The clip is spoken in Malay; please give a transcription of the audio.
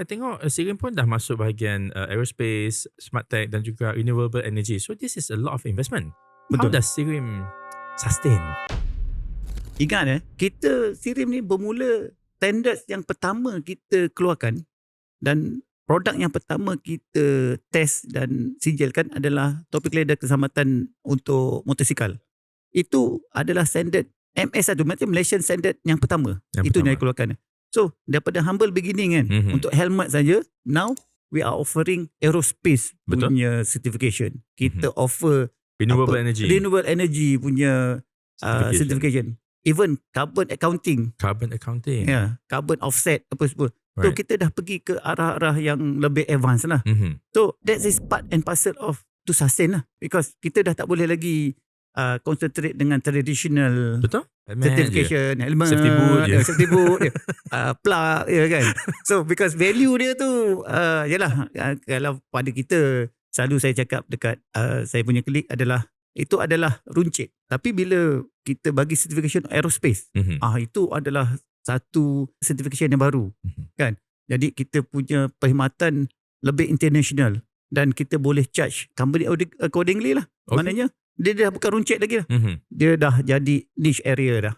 I tengok uh, Sirim pun dah masuk bahagian uh, aerospace, smart tech dan juga renewable energy. So this is a lot of investment. How Betul. does Sirim sustain? Ingat eh, kita Sirim ni bermula standards yang pertama kita keluarkan dan produk yang pertama kita test dan sijilkan adalah topik ladder keselamatan untuk motosikal. Itu adalah standard MS1, macam Malaysian standard yang pertama. Yang itu yang pertama. dikeluarkan. So, daripada humble beginning kan, Mhm. untuk helmet saja, now we are offering aerospace Betul. Punya certification. Kita offer Renewable apa, energy, renewable energy punya uh, certification, certification. Even carbon accounting, carbon accounting. ya, yeah, carbon offset apa semua. So Right. kita dah pergi ke arah-arah yang lebih advance lah. Mhm. So that is part and parcel of to sustain lah. Because kita dah tak boleh lagi uh, concentrate dengan traditional Betul? Je. certification, helmet, Safety boot je. uh, safety boot, ya, uh, plug, ya kan. So because value dia tu, uh, yalah, uh, kalau pada kita, selalu saya cakap dekat uh, saya punya klik adalah, itu adalah runcit. Tapi bila kita bagi certification aerospace, Mhm. ah itu adalah satu certification yang baru. Mhm. Kan? Jadi kita punya perkhidmatan lebih international dan kita boleh charge company accordingly lah. Okay. Maknanya dia dah bukan runcit lagi lah. Mhm. Dia dah jadi niche area dah.